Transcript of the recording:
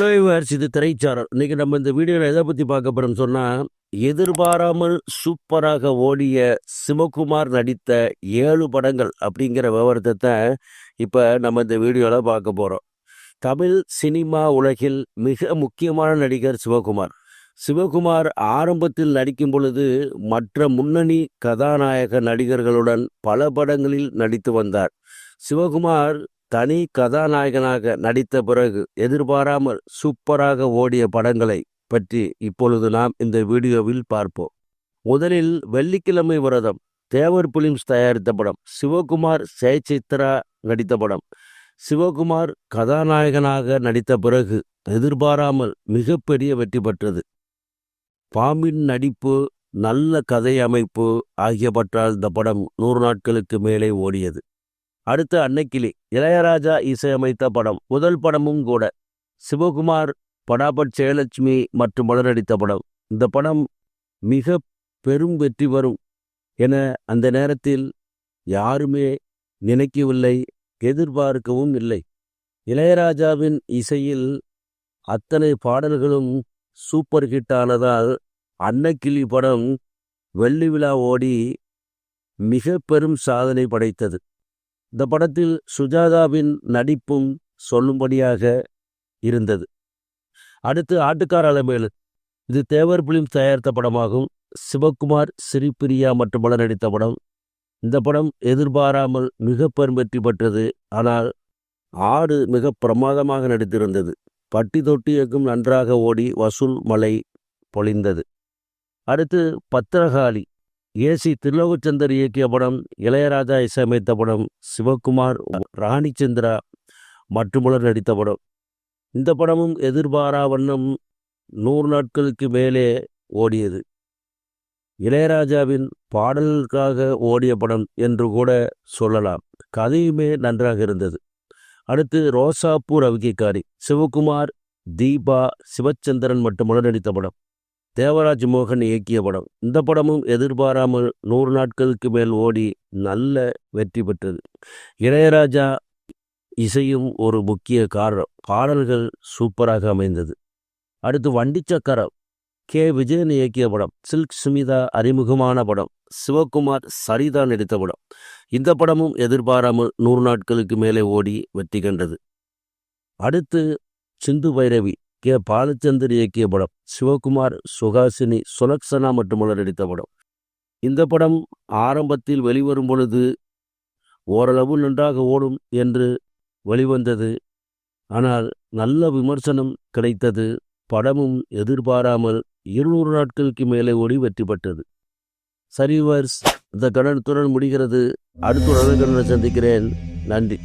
Hello yours இது திரைச்சாரல். இன்னைக்கு நம்ம இந்த வீடியோவில் எதை பற்றி பார்க்க போகிறோம் சொன்னால் எதிர்பாராமல் சூப்பராக ஓடிய சிவகுமார் நடித்த ஏழு படங்கள் அப்படிங்கிற விவரத்தை இப்போ நம்ம இந்த வீடியோவில் பார்க்க போகிறோம் தமிழ் சினிமா உலகில் மிக முக்கியமான நடிகர் சிவகுமார். சிவகுமார் ஆரம்பத்தில் நடிக்கும் பொழுது மற்ற முன்னணி கதாநாயக நடிகர்களுடன் பல படங்களில் நடித்து வந்தார். சிவகுமார் தனி கதாநாயகனாக நடித்த பிறகு எதிர்பாராமல் சூப்பராக ஓடிய படங்களை பற்றி இப்பொழுது நாம் இந்த வீடியோவில் பார்ப்போம். முதலில் வெள்ளிக்கிழமை விரதம் தேவர் பிலிம்ஸ் தயாரித்த படம் சிவகுமார் ஜெயசித்ரா நடித்த படம். சிவகுமார் கதாநாயகனாக நடித்த பிறகு எதிர்பாராமல் மிகப்பெரிய வெற்றி பெற்றது. பாம்பின் நடிப்பு நல்ல கதை அமைப்பு ஆகியவற்றால் இந்த படம் நூறு நாட்களுக்கு மேலே ஓடியது. அடுத்து அன்னைக்கிளி இளையராஜா இசையமைத்த படம் முதல் படமும் கூட சிவகுமார் படாபட் ஜெயலட்சுமி மற்றும் பலர் நடித்த படம். இந்த படம் மிக பெரும் வெற்றி வரும் என அந்த நேரத்தில் யாருமே நினைக்கவில்லை எதிர்பார்க்கவும் இல்லை. இளையராஜாவின் இசையில் அத்தனை பாடல்களும் சூப்பர் ஹிட் ஆனதால் அன்னக்கிளி படம் வெள்ளி விழா ஓடி மிக பெரும் சாதனை படைத்தது. இந்த படத்தில் சுஜாதாவின் நடிப்பும் சொல்லும்படியாக இருந்தது. அடுத்து ஆட்டுக்கார அலமேலு. இது தேவர் பிலிம் தயாரித்த படமாகும். சிவகுமார் ஸ்ரீபிரியா மற்றும் பலர் நடித்த படம். இந்த படம் எதிர்பாராமல் மிக பெரும் வெற்றி பெற்றது. ஆனால் ஆடு மிக பிரமாதமாக நடித்திருந்தது. பட்டி தொட்டி எங்கும் நன்றாக ஓடி வசூல் மலை பொழிந்தது. அடுத்து பத்திரகாளி. ஏசி திருலோகச்சந்தர் இயக்கிய படம் இளையராஜா இசையமைத்த படம் சிவகுமார் ராணி சந்திரா மற்றும் பலர் நடித்த படம். இந்த படமும் எதிர்பாரா வண்ணம் நூறு நாட்களுக்கு மேலே ஓடியது. இளையராஜாவின் பாடல்களுக்காக ஓடிய படம் என்று கூட சொல்லலாம். கதையுமே நன்றாக இருந்தது. அடுத்து ரோசாப்பூர் அவிக்கிக்காரி சிவகுமார் தீபா சிவச்சந்திரன் மற்றும் நடித்த படம். தேவராஜ் மோகன் இயக்கிய படம். இந்த படமும் எதிர்பாராமல் நூறு நாட்களுக்கு மேல் ஓடி நல்ல வெற்றி பெற்றது. இளையராஜா இசையும் ஒரு முக்கிய காரணம். பாடல்கள் சூப்பராக அமைந்தது. அடுத்து வண்டி சக்கரம். கே. விஜயன் இயக்கிய படம். சில்க் சுமிதா அறிமுகமான படம். சிவகுமார் சரிதா நடித்த படம். இந்த படமும் எதிர்பாராமல் நூறு நாட்களுக்கு மேலே ஓடி வெற்றி கண்டது. அடுத்து சிந்து பைரவி. கே. பாலச்சந்தர் இயக்கிய படம் சிவகுமார் சுகாசினி சுலக்ஷனா மற்றும் பலர் நடித்த படம். இந்த படம் ஆரம்பத்தில் வெளிவரும் பொழுது ஓரளவு நன்றாக ஓடும் என்று வெளிவந்தது. ஆனால் நல்ல விமர்சனம் கிடைத்தது படமும் எதிர்பாராமல் இருநூறு நாட்களுக்கு மேலே ஓடி வெற்றி பெற்றது. சரிவர்ஸ் இந்த கடனத்துடன் முடிகிறது. அடுத்த சந்திக்கிறேன். நன்றி.